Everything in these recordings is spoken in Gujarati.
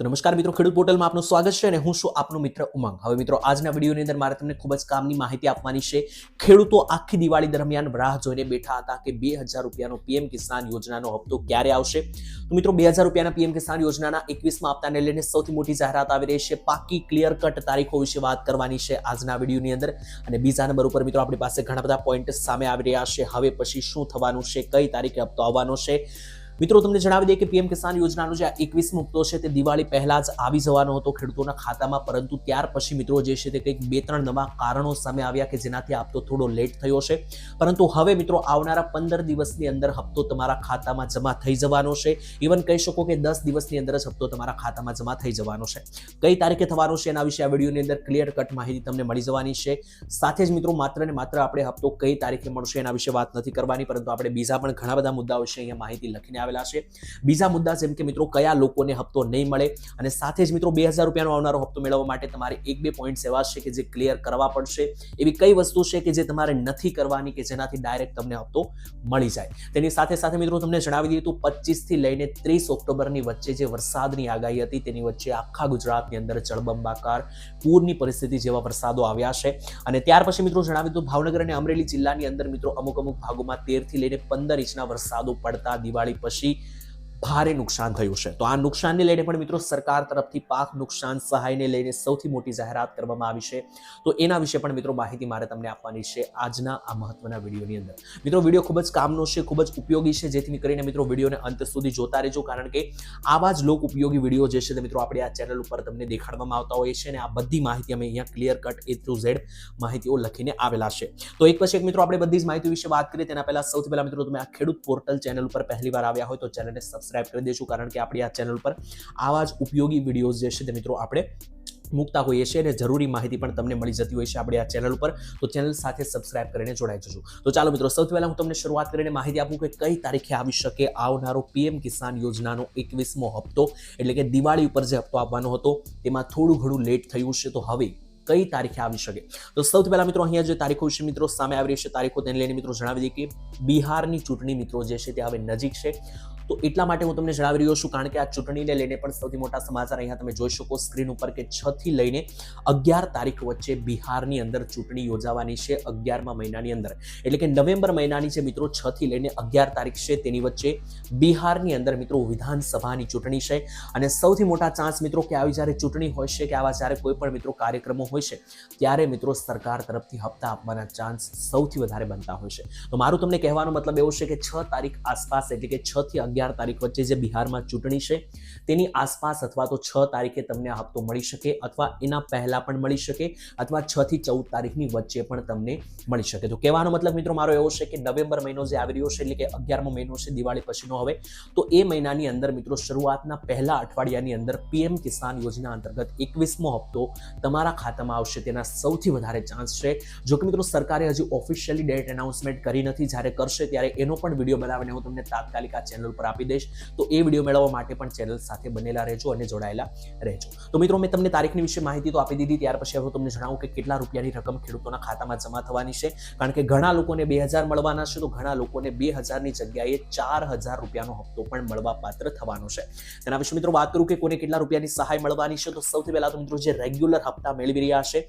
તો નમસ્કાર મિત્રો, ખેડૂત પોર્ટલમાં આપનું સ્વાગત છે અને હું છું આપનો મિત્ર ઉમંગ. હવે મિત્રો, આજના વિડીયોની અંદર મારે તમને ખૂબ જ કામની માહિતી આપવાની છે. ખેડૂતો આખી દિવાળી દરમિયાન રાહ જોઈને બેઠા હતા કે બે હજાર રૂપિયાનો પીએમ કિસાન યોજનાનો હપ્તો ક્યારે આવશે? તો મિત્રો, બે હજાર રૂપિયાના પીએમ કિસાન યોજનાના એકવીસમાં હપ્તાને લઈને સૌથી મોટી જાહેરાત આવી રહી છે. પાકી ક્લિયર કટ તારીખો વિશે વાત કરવાની છે આજના વિડીયોની અંદર. અને બીજા નંબર ઉપર મિત્રો, આપણી પાસે ઘણા બધા પોઈન્ટ સામે આવી રહ્યા છે. હવે પછી શું થવાનું છે, કઈ તારીખે હપ્તો આવવાનો છે? મિત્રો તમને જણાવી દઈએ કે પીએમ કિસાન યોજનાનો જે એકવીસમો હપ્તો છે, તે દિવાળી પહેલા જ આવી જવાનો હતો ખેડૂતોના ખાતામાં, પરંતુ ત્યાર પછી મિત્રો જે છે તે કંઈક બે ત્રણ નવા કારણો સામે આવ્યા કે જેનાથી આ હપ્તો થોડો લેટ થયો છે. પરંતુ હવે મિત્રો, આવનારા પંદર દિવસની અંદર હપ્તો તમારા ખાતામાં જમા થઈ જવાનો છે. ઇવન કહી શકો કે દસ દિવસની અંદર જ હપ્તો તમારા ખાતામાં જમા થઈ જવાનો છે. કઈ તારીખે થવાનો છે એના વિશે આ વિડીયોની અંદર ક્લિયર કટ માહિતી તમને મળી જવાની છે. સાથે જ મિત્રો, માત્ર ને માત્ર આપણે હપ્તો કઈ તારીખે મળશે એના વિશે વાત નથી કરવાની, પરંતુ આપણે બીજા પણ ઘણા બધા મુદ્દાઓ છે અહીંયા માહિતી લખીને આવેલા છે. બીજા મુદ્દા જેમ કે મિત્રો, કયા લોકોને હપ્તો નહીં મળે? અને સાથે જ મિત્રો, બે હજાર રૂપિયાનો આવનારો હપ્તો મેળવવા માટે તમારે એક બે પોઈન્ટ્સ એવા છે કે જે ક્લિયર કરવા પડશે. એવી કઈ વસ્તુ છે કે જે તમારે નથી કરવાની કે જેનાથી ડાયરેક્ટ તમને હપ્તો મળી જાય? તેની સાથે સાથે મિત્રો, તમને જણાવી દઈએ તો પચીસથી લઈને ત્રીસ ઓક્ટોબરની વચ્ચે જે વરસાદની આગાહી હતી, તેની વચ્ચે આખા ગુજરાતની અંદર જળબંબાકાર પૂરની પરિસ્થિતિ જેવા વરસાદો આવ્યા છે. અને ત્યાર પછી મિત્રો, જણાવી દઉં, ભાવનગર અને અમરેલી જિલ્લાની અંદર મિત્રો, અમુક અમુક ભાગોમાં તેરથી લઈને પંદર ઇંચના વરસાદો પડતા દિવાળી પછી she ભારે નુકસાન થયું છે. તો આ નુકસાનને લઈને પણ મિત્રો સરકાર તરફથી પાક નુકસાન સહાયને લઈને સૌથી મોટી જાહેરાત કરવામાં આવી છે. તો એના વિશે પણ મિત્રો માહિતી મારે તમને આપવાની છે આજના આ મહત્વના વિડીયોની અંદર. મિત્રો વીડિયો ખૂબ જ કામનો છે, ખૂબ જ ઉપયોગી છે, જેથી કરીને મિત્રો વિડીયોને અંત સુધી જોતા રહેજો. કારણ કે આવા જ લોક ઉપયોગી વીડિયો જે છે તે મિત્રો આપણે આ ચેનલ ઉપર તમને દેખાડવામાં આવતા હોઈએ છે અને આ બધી માહિતી અમે અહીંયા clear cut A through Z માહિતીઓ લખીને આવેલા છે. તો એક પછી એક મિત્રો આપણે બધી જ માહિતી વિશે વાત કરીએ, તેના પહેલા સૌથી પહેલા મિત્રો તમે આ ખેડૂત પોર્ટલ ચેનલ ઉપર પહેલી વાર આવ્યા હોય તો ચેનલને સબસ્ક્રાઇબ કરી દઈશું કારણ કે આપણી આ ચેનલ પર આવા જ ઉપયોગી વિડીયોઝ જે છે તે મિત્રો આપણે મૂકતા હોઈએ છીએ અને જરૂરી માહિતી પણ તમને મળી જતી હોય છે આપણે આ ચેનલ ઉપર તો ચેનલ સાથે સબસ્ક્રાઇબ કરીને જોડાઈ જજો. તો ચાલો મિત્રો, સૌથી પહેલાં હું તમને શરૂઆત કરીને માહિતી આપું કે કઈ તારીખે આવી શકે આવનારો પીએમ કિસાન યોજનાનો એકવીસમો હપ્તો, એટલે કે દિવાળી ઉપર જે હપ્તો આપવાનો હતો, તેમાં થોડું ઘણું લેટ થયું છે. તો હવે કઈ તારીખે આવી શકે? તો સૌથી પહેલા મિત્રો, અહીંયા જે તારીખો વિશે મિત્રો સામે આવી રહી છે, તારીખો તેને લઈને મિત્રો જણાવી દઈએ કે બિહારની ચૂંટણી મિત્રો જે છે તે હવે નજીક છે. તો એટલા માટે હું તમને જણાવી રહ્યો છું, કારણ કે આ ચૂંટણીને લઈને પણ સૌથી મોટા સમાચાર અહીંયા તમે જોઈ શકો સ્ક્રીન ઉપર કે છ થી લઈને અગિયાર તારીખ વચ્ચે બિહારની અંદર ચૂંટણી યોજાવાની છે અગિયારમા મહિનાની અંદર. એટલે કે નવેમ્બર મહિનાની છે મિત્રો છ થી લઈને અગિયાર તારીખ છે તેની વચ્ચે બિહારની અંદર મિત્રો વિધાનસભાની ચૂંટણી છે. અને સૌથી મોટા ચાન્સ મિત્રો કે આવી જ્યારે ચૂંટણી હોય છે કે આવા જ્યારે કોઈ પણ મિત્રો કાર્યક્રમો હોય છે, ત્યારે મિત્રો સરકાર તરફથી હપ્તા આપવાના ચાન્સ સૌથી વધારે બનતા હોય છે. તો મારું તમને કહેવાનો મતલબ એવો છે કે છ તારીખ આસપાસ એટલે કે છ થી અગિયાર તારીખ વચ્ચે જે બિહારમાં ચૂંટણી છે, તેની આસપાસ અથવા તો છ તારીખે તમને આ હપ્તો મળી શકે અથવા એના પહેલા પણ મળી શકે અથવા છ થી ચૌદ તારીખની વચ્ચે પણ તમને મળી શકે. તો કહેવાનો મતલબ મિત્રો મારો એવો છે કે નવેમ્બર મહિનો જે આવી રહ્યો છે, એટલે કે અગિયારમો મહિનો છે, દિવાળી પછીનો હવે, તો એ મહિનાની અંદર મિત્રો શરૂઆતના પહેલા અઠવાડિયાની અંદર પીએમ કિસાન યોજના અંતર્ગત એકવીસમો હપ્તો તમારા ખાતામાં આવશે. તેના સૌથી વધારે ચાન્સ છે. જો કે મિત્રો સરકારે હજી ઓફિશિયલી ડેટ એનાઉન્સમેન્ટ કરી નથી. જ્યારે કરશે ત્યારે એનો પણ વીડિયો બનાવીને હું તમને તાત્કાલિક આ ચેનલ પર આપી દઈશ. તો એ વીડિયો મેળવવા માટે પણ ચેનલ સાથે બનેલા રહેજો અને જોડાયેલા રહેજો. તો મિત્રો, મેં તમને તારીખની વિશે માહિતી તો આપી દીધી. ત્યાર પછી હું તમને જણાવું કે કેટલા રૂપિયાની રકમ ખેડૂતોના ખાતામાં જમા થવાની છે. કારણ કે ઘણા લોકોને બે હજાર મળવાના છે, તો ઘણા લોકોને બે હજારની જગ્યાએ ચાર હજાર રૂપિયાનો હપ્તો પણ મળવા પાત્ર થવાનો છે. તેના વિશે મિત્રો વાત કરું કે કોને કેટલા રૂપિયાની સહાય મળવાની છે. તો સૌથી પહેલા તો મિત્રો, જે રેગ્યુલર હપ્તા મેળવી રહ્યા છે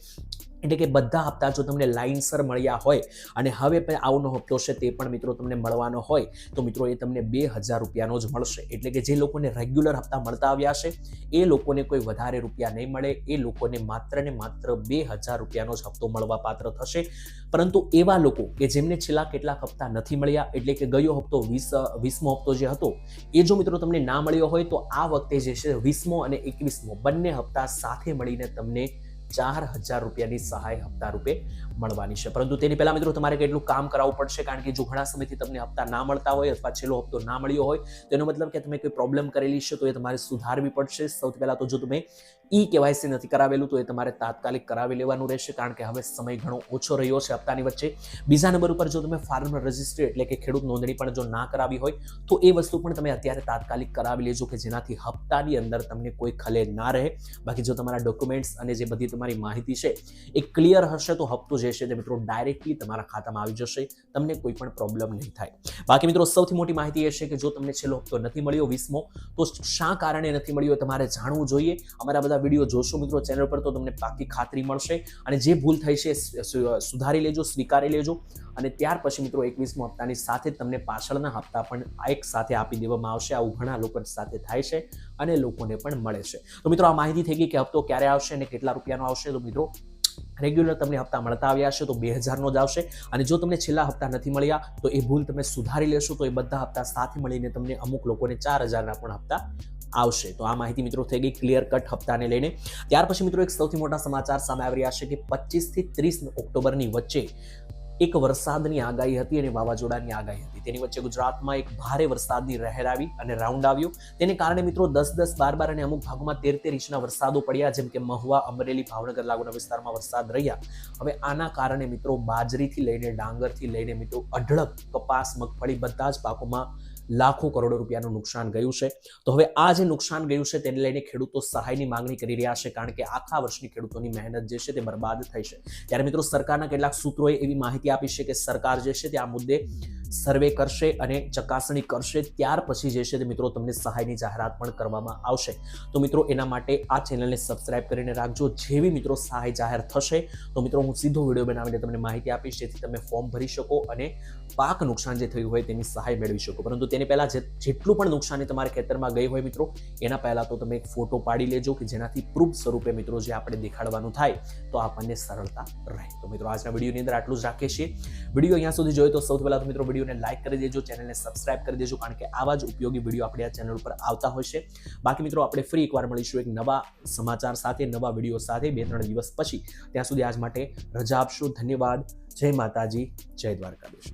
એટલે કે બધા હપ્તા જો તમને લાઇનસર મળ્યા હોય અને હવે પણ આવનો હપ્તો છે તે પણ મિત્રો તમને મળવાનો હોય, તો મિત્રો એ તમને બે હજાર રૂપિયાનો જ મળશે. એટલે કે જે લોકોને રેગ્યુલર હપ્તા મળતા આવ્યા છે, એ લોકોને કોઈ વધારે રૂપિયા નહીં મળે, એ લોકોને માત્ર ને માત્ર બે હજાર રૂપિયાનો જ હપ્તો મળવા પાત્ર થશે. પરંતુ એવા લોકો કે જેમને છેલ્લા કેટલાક હપ્તા નથી મળ્યા, એટલે કે ગયો હપ્તો વીસ, વીસમો હપ્તો જે હતો, એ જો મિત્રો તમને ના મળ્યો હોય, તો આ વખતે જે છે વીસમો અને એકવીસમો બંને હપ્તા સાથે મળીને તમને ચાર હજાર રૂપિયાની સહાય હપ્તા રૂપે મળવાની છે. પરંતુ તેની પહેલા મિત્રો તમારે કેટલું કામ કરાવવું પડશે? કારણ કે જો ઘણા સમયથી તમને હપ્તા ના મળતા હોય અથવા છેલ્લો હપ્તો ના મળ્યો હોય, તો એનો મતલબ કે તમે કોઈ પ્રોબ્લેમ કરેલી છે તો એ તમારે સુધારવી પડશે. સૌથી પહેલા તો જો તમે ઈ કેવાયસી નથી. કરાવેલું તો એ તમારે તાત્કાલિક કરાવી લેવાનું રહેશે, કારણ કે હવે સમય ઘણો ઓછો રહ્યો છે હપ્તાની વચ્ચે. બીજા નંબર ઉપર જો તમે ફાર્મર રજિસ્ટ્રી એટલે કે ખેડૂત નોંધણી પણ જો ના કરાવી હોય, તો એ વસ્તુ પણ તમે અત્યારે તાત્કાલિક કરાવી લેજો કે જેનાથી હપ્તાની અંદર તમને કોઈ ખલેલ ના રહે. બાકી જો તમારા ડોક્યુમેન્ટ્સ અને જે બધી તમારી માહિતી છે એ ક્લિયર હશે, તો હપ્તો જે છે તે મિત્રો ડાયરેક્ટલી તમારા ખાતામાં આવી જશે. તમને કોઈ પણ પ્રોબ્લેમ નહીં થાય. બાકી મિત્રો સૌથી મોટી માહિતી એ છે કે જો તમને છેલ્લો હપ્તો નથી મળ્યો વીસમો, તો શા કારણે નથી મળ્યો તમારે જાણવું જોઈએ. અમારા બધા વીડિયો જોશો મિત્રો ચેનલ પર તો તમને પાકી ખાતરી મળશે. અને જે ભૂલ થઈ છે સુધારી લેજો, સ્વીકારી લેજો. અને ત્યાર પછી મિત્રો એકવીસમો હપ્તાની સાથે તમને પાછળના હપ્તા પણ એક સાથે આપી દેવામાં આવશે. આવું ઘણા લોકો સાથે થાય છે અને લોકોને પણ મળે છે. તો મિત્રો આ માહિતી થઈ ગઈ કે હપ્તો ક્યારે આવશે અને કેટલા રૂપિયાનો આવશે? તો મિત્રો રેગ્યુલર તમને હપ્તા મળતા આવ્યા છે તો બે હજારનો જ આવશે. અને જો તમને છેલ્લા હપ્તા નથી મળ્યા, તો એ ભૂલ તમે સુધારી લેશો, તો એ બધા હપ્તા સાથે મળીને તમને અમુક લોકોને ચાર હજારના પણ હપ્તા આવશે. તો આ માહિતી મિત્રો થઈ ગઈ ક્લિયર કટ હપ્તાને લઈને. ત્યાર પછી મિત્રો એક સૌથી મોટા સમાચાર સામે આવી રહ્યા છે કે પચીસથી ત્રીસ ઓક્ટોબરની વચ્ચે એક વરસાદની આગાહી હતી અને વાવાઝોડાની આગાહી હતી. તેની વચ્ચે ગુજરાતમાં એક ભારે વરસાદની લહેર આવી અને રાઉન્ડ આવ્યો. તેને કારણે મિત્રો દસ દસ બાર બાર અને અમુક ભાગોમાં તેર તેર ઇંચના વરસાદો પડ્યા, જેમ કે મહુવા, અમરેલી, ભાવનગર લાગુના વિસ્તારમાં વરસાદ રહ્યા. હવે આના કારણે મિત્રો બાજરીથી લઈને ડાંગરથી લઈને મિત્રો અઢળક કપાસ, મગફળી બધા જ પાકોમાં લાખો કરોડો રૂપિયાનું નુકસાન ગયું છે. તો હવે આ જે નુકસાન ગયું છે તેને લઈને ખેડૂતો સહાયની માંગણી કરી રહ્યા છે કારણ કે આખા વર્ષની ખેડૂતોની મહેનત જે છે તે બરબાદ થઈ છે. ત્યારે મિત્રો સરકારના કેટલાક સૂત્રોએ એવી માહિતી આપી છે કે સરકાર જે છે તે આ મુદ્દે સર્વે કરશે અને ચકાસણી કરશે, ત્યાર પછી જે છે તે મિત્રો તમને સહાયની જાહેરાત પણ કરવામાં આવશે. તો મિત્રો, એના માટે આ ચેનલને સબસ્ક્રાઇબ કરીને રાખજો. જેવી મિત્રો સહાય જાહેર થશે, તો મિત્રો હું સીધો વીડિયો બનાવીને તમને માહિતી આપીશ, જેથી તમે ફોર્મ ભરી શકો અને પાક નુકસાન જે થયું હોય તેની સહાય મેળવી શકો. પરંતુ તેની પહેલા જેટલું પણ નુકસાની તમારા ખેતરમાં ગઈ હોય મિત્રો, એના પહેલાં તો તમે એક ફોટો પાડી લેજો કે જેનાથી પ્રૂફ સ્વરૂપે મિત્રો જે આપણે દેખાડવાનું થાય, તો આપણને સરળતા રહે. તો મિત્રો, આજના વિડીયોની અંદર આટલું જ રાખીએ છીએ. વીડિયો અહીંયા સુધી જોયો તો સૌથી પહેલાં તો મિત્રો વિડીયોને લાઇક કરી દેજો ચેનલને સબસ્ક્રાઇબ કરી દેજો, કારણ કે આવા જ ઉપયોગી વીડિયો આપણે આ ચેનલ ઉપર આવતા હોય છે. બાકી મિત્રો, આપણે ફરી એકવાર મળીશું એક નવા સમાચાર સાથે, નવા વીડિયો સાથે બે ત્રણ દિવસ પછી. ત્યાં સુધી આજ માટે રજા આપશો. ધન્યવાદ. જય માતાજી. જય દ્વારકાધીશ.